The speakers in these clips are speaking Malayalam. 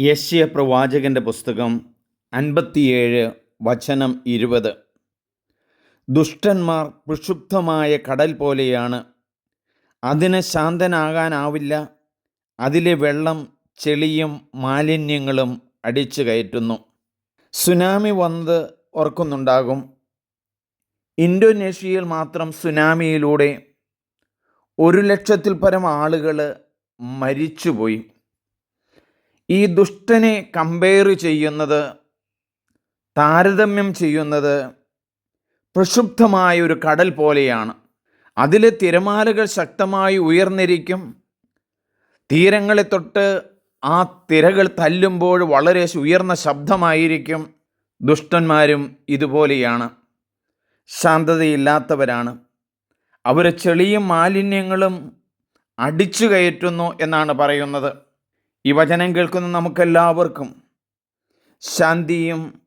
യശ്യ പ്രവാചകന്റെ പുസ്തകം അൻപത്തിയേഴ് വചനം ഇരുപത്. ദുഷ്ടന്മാർ പ്രക്ഷുബ്ധമായ കടൽ പോലെയാണ്. അതിന് ശാന്തനാകാനാവില്ല. അതിലെ വെള്ളം ചെളിയും മാലിന്യങ്ങളും അടിച്ചു കയറ്റുന്നു. സുനാമി വന്നത് ഓർക്കുന്നുണ്ടാകും. ഇന്തോനേഷ്യയിൽ മാത്രം സുനാമിയിലൂടെ ഒരു ലക്ഷത്തിൽ പരം ആളുകൾ മരിച്ചുപോയി. ഈ ദുഷ്ടനെ കമ്പയർ ചെയ്യുന്നത് താരതമ്യം ചെയ്യുന്നത് പ്രക്ഷുബ്ധമായ ഒരു കടൽ പോലെയാണ്. അതിലെ തിരമാലകൾ ശക്തമായി ഉയർന്നിരിക്കും. തീരങ്ങളെ തൊട്ട് ആ തിരകൾ തല്ലുമ്പോൾ വളരെ ഉയർന്ന ശബ്ദമായിരിക്കും. ദുഷ്ടന്മാരും ഇതുപോലെയാണ്. ശാന്തതയില്ലാത്തവരാണ്. അവർ ചെളിയും മാലിന്യങ്ങളും അടിച്ചു കയറ്റുന്നു എന്നാണ് പറയുന്നത്. ഈ വചനം കേൾക്കുന്ന നമുക്കെല്ലാവർക്കും ശാന്തിയും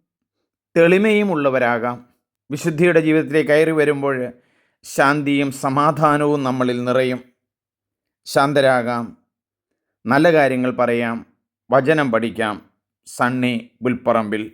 തെളിമയും ഉള്ളവരാകാം. വിശുദ്ധിയുടെ ജീവിതത്തിലേക്ക് കയറി വരുമ്പോൾ ശാന്തിയും സമാധാനവും നമ്മളിൽ നിറയും. ശാന്തരാകാം. നല്ല കാര്യങ്ങൾ പറയാം. വചനം പഠിക്കാം. സണ്ണി പുൽപ്പറമ്പിൽ